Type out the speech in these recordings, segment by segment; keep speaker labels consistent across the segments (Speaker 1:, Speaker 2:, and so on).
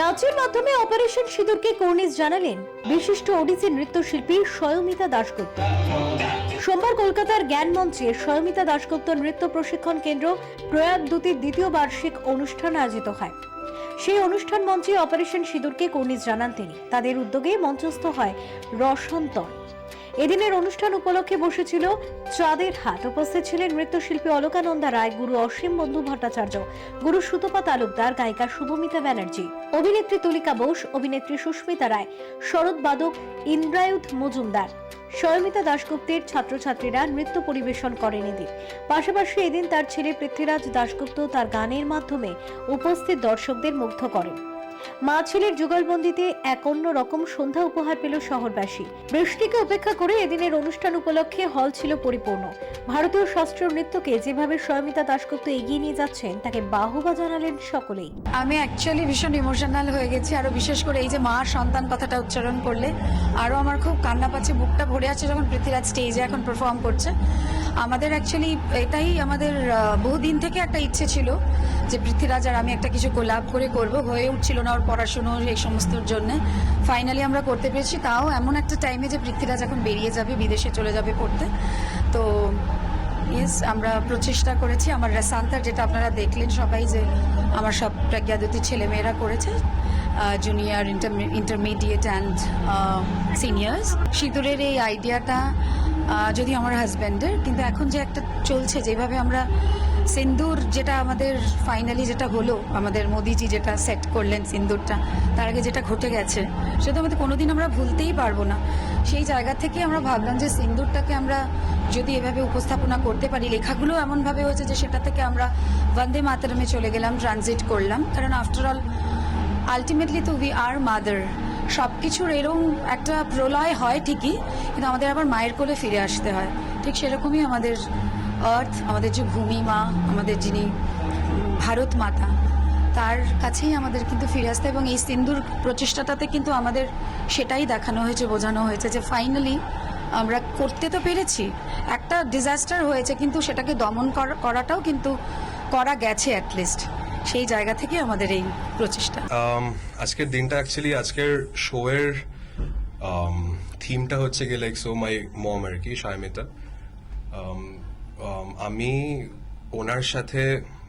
Speaker 1: নাচের মাধ্যমে operation সিঁদুরকে Cornish জানালেন বিশিষ্ট ওডিসি নৃত্যশিল্পী স্বয়মিতা দাশগুপ্ত। সোমবার কলকাতার জ্ঞান মঞ্চে স্বয়মিতা দাশগুপ্ত নৃত্য প্রশিক্ষণ কেন্দ্র প্রয়াত দুতির দ্বিতীয় বার্ষিক অনুষ্ঠান আয়োজিত হয়। সেই অনুষ্ঠান মঞ্চে অপারেশন সিঁদুরকে কর্নিস জানান তিনি। তাদের উদ্যোগে মঞ্চস্থ হয় রসন্তর। এদিনের অনুষ্ঠান উপলক্ষে বসেছিল চাঁদের হাট। উপস্থিত ছিলেন নৃত্যশিল্পী অলকানন্দা রায়, গুরু অসীম বন্ধু ভট্টাচার্য, গুরু সুতপা তালুকদার, গায়িকা শুভমিতা ব্যানার্জি, অভিনেত্রী তুলিকা বোস, অভিনেত্রী সুস্মিতা রায়, শরৎ বাদক, ইন্দ্রায়ুধ মজুমদার। স্বয়মিতা দাশগুপ্তের ছাত্রছাত্রীরা নৃত্য পরিবেশন করেন এদিন। পাশাপাশি এদিন তার ছেলে পৃথ্বীরাজ দাশগুপ্ত তার গানের মাধ্যমে উপস্থিত দর্শকদের মুগ্ধ করেন। মা ছেলের যুগলবন্দিতে এক অন্য রকম সন্ধ্যা উপহার পেল শহরবাসী। বৃষ্টিকে উপেক্ষা করে এদিনের অনুষ্ঠান উপলক্ষে হল ছিল পরিপূর্ণ। ভারতীয় শাস্ত্রীয় নৃত্যকে যেভাবে স্বয়মিতা দাশগুপ্ত এগিয়ে নিয়ে যাচ্ছেন, তাকে বাহবা জানালেন সকলেই।
Speaker 2: আমি অ্যাকচুয়ালি ভীষণ ইমোশনাল হয়ে গেছি, আরও বিশেষ করে এই যে মা সন্তান কথাটা উচ্চারণ করলে, আরও আমার খুব কান্না পাচ্ছে, বুকটা ভরে আছে যখন পৃথ্বীরাজ স্টেজে এখন পারফর্ম করছে। আমাদের অ্যাকচুয়ালি এটাই আমাদের বহুদিন থেকে একটা ইচ্ছে ছিল যে পৃথ্বীরাজ আর আমি একটা কিছু কোলাপ করে করব। হয়ে উঠছিল না ওর পড়াশুনো এই সমস্তর জন্য। ফাইনালি আমরা করতে পেরেছি। তাও এমন একটা টাইমে যে পৃথ্বীরাজ এখন বেরিয়ে যাবে, বিদেশে চলে যাবে পড়তে। তো ইয়েস আমরা প্রচেষ্টা করেছি। আমার রেসান্তার যেটা আপনারা দেখলেন সবাই যে আমার সব প্রজ্ঞাদতী ছেলেমেয়েরা করেছে জুনিয়র ইন্টারমিডিয়েট অ্যান্ড সিনিয়র্স সিঁদুরের এই আইডিয়াটা যদি আমার হাজব্যান্ডের কিন্তু এখন যে একটা চলছে, যেভাবে আমরা সিন্দুর যেটা আমাদের ফাইনালি যেটা হলো, আমাদের মোদিজি যেটা সেট করলেন সিন্দুরটা, তার আগে যেটা ঘটে গেছে, সেটা আমাদের কোনোদিন আমরা ভুলতেই পারব না। সেই জায়গা থেকে আমরা ভাবলাম যে সিন্দুরটাকে আমরা যদি এভাবে উপস্থাপনা করতে পারি, লেখাগুলো এমনভাবে হয়েছে যে সেটা থেকে আমরা বন্দে মাতারামে চলে গেলাম ট্রানজিট করলাম। কারণ আফটার অল আলটিমেটলি তো উই আর মাদার সব কিছুর এরকম একটা প্রলয় হয় ঠিকই, কিন্তু আমাদের আবার মায়ের কোলে ফিরে আসতে হয়। ঠিক সেরকমই আমাদের আর্থ আমাদের যে ভূমি মা আমাদের যিনি ভারত মাতা তার কাছেই আমাদের কিন্তু ফিরে আসতে এবং এই সিন্দুর প্রচেষ্টাটাতে কিন্তু আমাদের সেটাই দেখানো হয়েছে বোঝানো হয়েছে যে ফাইনালি আমরা করতে তো পেরেছি। একটা ডিজাস্টার হয়েছে কিন্তু সেটাকে দমন করাটাও কিন্তু করা গেছে অ্যাটলিস্ট সেই জায়গা থেকে আমাদের এই প্রচেষ্টা।
Speaker 3: Um, আজকের দিনটা অ্যাকচুয়ালি আজকের শোয়ের থিমটা হচ্ছে গিয়ে লাইক সো মাই মম আর কি সায়মিতা। Um, um, আমি ওনার সাথে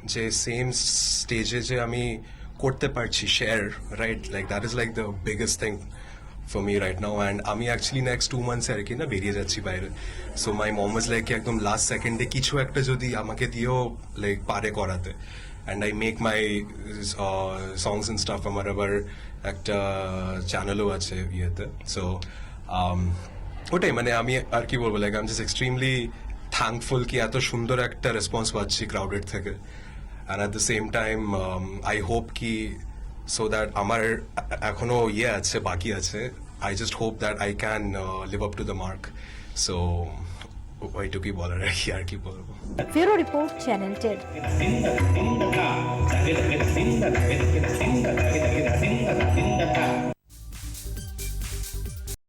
Speaker 3: যে সেম স্টেজে যে আমি করতে পারছি share right like that is like the biggest thing for me right now and আমি অ্যাকচুয়ালি নেক্সট টু মান্থস আর কি না বেরিয়ে যাচ্ছি বাইরে। So my mom is like একদম লাস্ট সেকেন্ডে কিছু একটা যদি আমাকে দিয়েও লাইক পারে করাতে। And I make my songs and stuff আমার আবার একটা চ্যানেলও আছে ইয়েতে। সো ওটাই মানে আমি আর কি বলব like I am just extremely thankful কি এত সুন্দর একটা রেসপন্স পাচ্ছি ক্রাউডেড থেকে। And at the same time I hope কি সো দ্যাট আমার এখনও ইয়ে আছে, বাকি আছে। I just hope that I can live up to the mark so ওইটুকুই বলার আর কি আর কি বলব।
Speaker 1: Report channel